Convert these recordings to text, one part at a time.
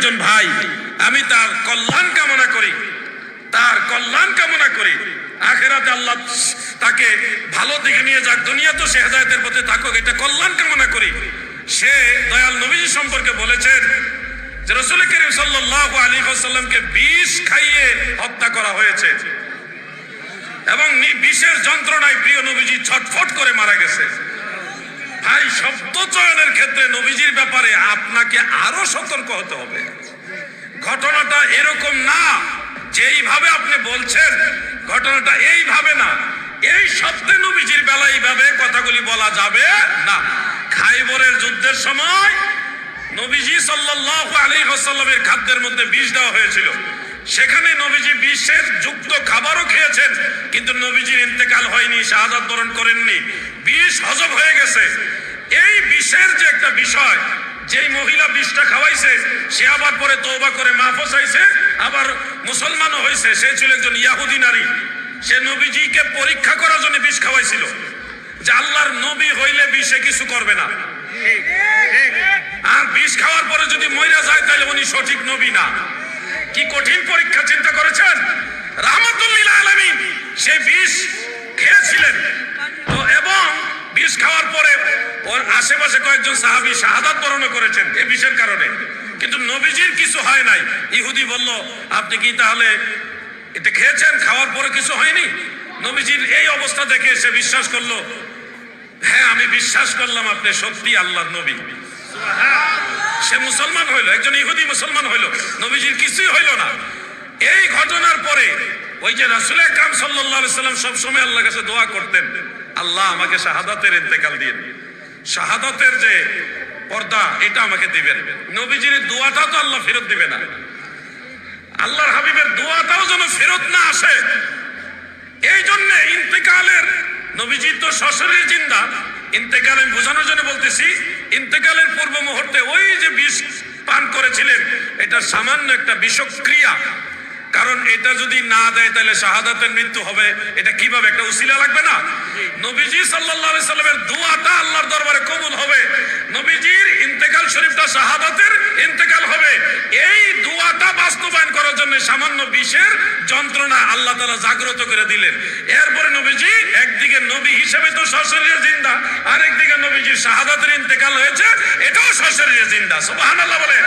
একজন ভাই, আমি তার কল্যাণ কামনা করি, তার কল্যাণ কামনা করি। আখেরাতে আল্লাহ তাকে ভালো দিকে নিয়ে যাক দুনিয়া তো সে হেদায়তের পথে থাকুক, এটা কল্যাণ কামনা করি। সে দয়াল নবীজি সম্পর্কে বলেছেন যে রসুল করিম সাল্লাল্লাহু আলাইহি ওয়াসাল্লামকে বিষ খাইয়ে হত্যা করা হয়েছে। এবং বিষের যন্ত্রণায় প্রিয় নবীজি ছটফট করে মারা গেছে। ভাই, শব্দ চয়নের ক্ষেত্রে নবীজির ব্যাপারে আপনাকে আরও সতর্ক হতে হবে। ঘটনাটা এরকম না, যেইভাবে আপনি বলছেন, ঘটনাটা এইভাবে না। এই শব্দে নবীজির বেলা এইভাবে কথাগুলি বলা যাবে না। খাইবরের যুদ্ধের সময় নবীজি সাল্লাল্লাহু আলাইহি ওয়াসাল্লামের খাদ্যের মধ্যে বিষ দেওয়া হয়েছিল। সেখানে নবীজি বিষের যুক্ত খাবারও খেয়েছেন, কিন্তু নবীজির ইন্তেকাল হয়নি, শাহাদাত বরণ করেননি। বিষ হজম গেছে এই বিষের যে একটা বিষয়, যেই মহিলা বিষটা খাওয়াইছে, সে আবার পরে তওবা করে মাহফুজ হয়েছে আবার মুসলমানও হয়েছে সে ছিল একজন ইয়াহুদি নারী। সে নবীজিকে পরীক্ষা করার জন্য বিষ খাওয়াইছিল। যে আল্লাহর নবী হইলে বিষে কিছু করবে না। আর বিষ খাওয়ার পরে যদি মহিলা যায় তাহলে উনি সঠিক নবী না। কি কঠিন পরীক্ষা, চিন্তা করেছেন? রাহমাতুল্লিল আলামিন, সে বিষ খেয়েছিলেন। বিষ খাওয়ার পরে ওর আশেপাশে কয়েকজন সাহাবী শাহাদাত বরণ করেছেন এই বিষের কারণে। কিন্তু নবীজির কিছু হয় নাই। ইহুদি বলল আপনি কি তাহলে এটা খেয়েছেন? খাওয়ার পরে কিছু হয়নি? নবীজির এই অবস্থা দেখে সে বিশ্বাস করল হ্যাঁ আমি বিশ্বাস করলাম আপনি সত্যি আল্লাহর নবী। সে মুসলমান হইল একজন ইহুদি মুসলমান হইল নবীজির কিছুই হইল না। এই ঘটনার পরে ওই যে রাসুল কাম সাল্লাল্লাহু আলাইহি সাল্লাম সব সময় আল্লাহর কাছে দোয়া করতেন। আল্লাহ আমাকে শাহাদাতের ইন্তেকাল দিন শাহাদাতের যে পর্দা, এটা আমাকে দিবেন। নবীজির দোয়াটা তো আল্লাহ ফেরত দিবে না। আল্লাহর হাবিবের দোয়াটাও যেন ফেরত না আসে। এই জন্য ইন্তেকালের নবীজি তো সশরীর জিন্দা। ইন্তেকাল আমি বোঝানোর জন্য বলতেছি, ইন্তেকালের পূর্ব মুহূর্তে ওই যে বিষ পান করেছিলেন, এটা সামান্য একটা বিষক্রিয়া। কারণ এটা যদি না দেয় তাহলে শাহাদাতের মৃত্যু হবে। এটা কীভাবে? একটা উসিলা লাগবে না? নবীজি সাল্লাল্লাহু আলাইহি সাল্লামের দোয়াটা আল্লাহর দরবারে কবুল হবে। নবীজির ইন্তেকাল শরীফটা শাহাদাতের ইন্তেকাল হবে। এই দোয়াটা বাস্তবায়ন করার জন্য সামান্য বিষের যন্ত্রণা আল্লাহ তাআলা জাগ্রত করে দিলেন। এরপরে নবীজি একদিকে নবী হিসেবে তো সশরীরে জিন্দা আর একদিকে নবীজির শাহাদাতের ইন্তেকাল হয়েছে, এটাও সশরীরে জিন্দা। সুবহানাল্লাহ বলেন।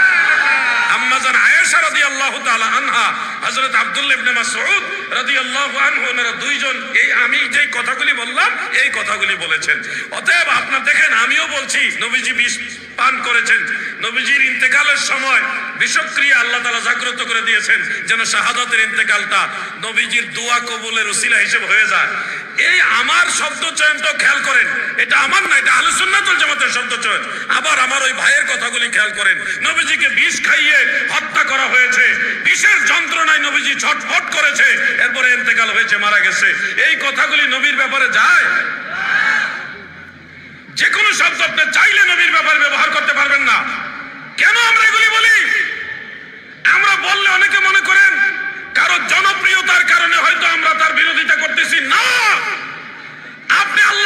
আম্মাজান আয়েশা রাদিয়াল্লাহু তাআলা আনহা, হযরত আব্দুল্লাহ ইবনে মাসউদ রাদিয়াল্লাহু আনহু ওনারা দুইজন এই আমি যেই কথাগুলি বললাম, এই কথাগুলি বলেছেন। অতএব আপনার দেখেন, আমিও বলছি, নবীজি বিষ পান করেছেন। নবীজির ইন্তেকালের সময় বিষক্রিয়া আল্লাহ তাআলা জাগ্রত করে দিয়েছেন, যেন শাহাদাতের ইন্তেকালটা নবীজির দোয়া কবুলের উসিলা হিসেবে হয়ে যায়। এই আমার শব্দ চয়নটা খেয়াল করেন, এটা আমার না, এটা সুন্নাতুল জামাতের শব্দ চয়ন আমার ওই ভাইয়ের কথাগুলি খেয়াল করেন। নবীজিকে বিষ খাইয়ে হত্যা করা হয়েছে। বিষের যন্ত্রণায় নবীজি ছটফট করেছে। এরপরে এতেকাল হয়েছে, মারা গেছে। এই কথাগুলি নবীর ব্যাপারে যায়? যে কোনো শব্দ আপনি চাইলে নবীর ব্যাপারে ব্যবহার করতে পারবেন না। কেন আমরা এগুলি বলি? আমরা বললে অনেকে মনে করেন, কারও জনপ্রিয়তার কারণে হয়তো আমরা তার বিরোধিতা করতেছি। না! আপনি আল্লাহ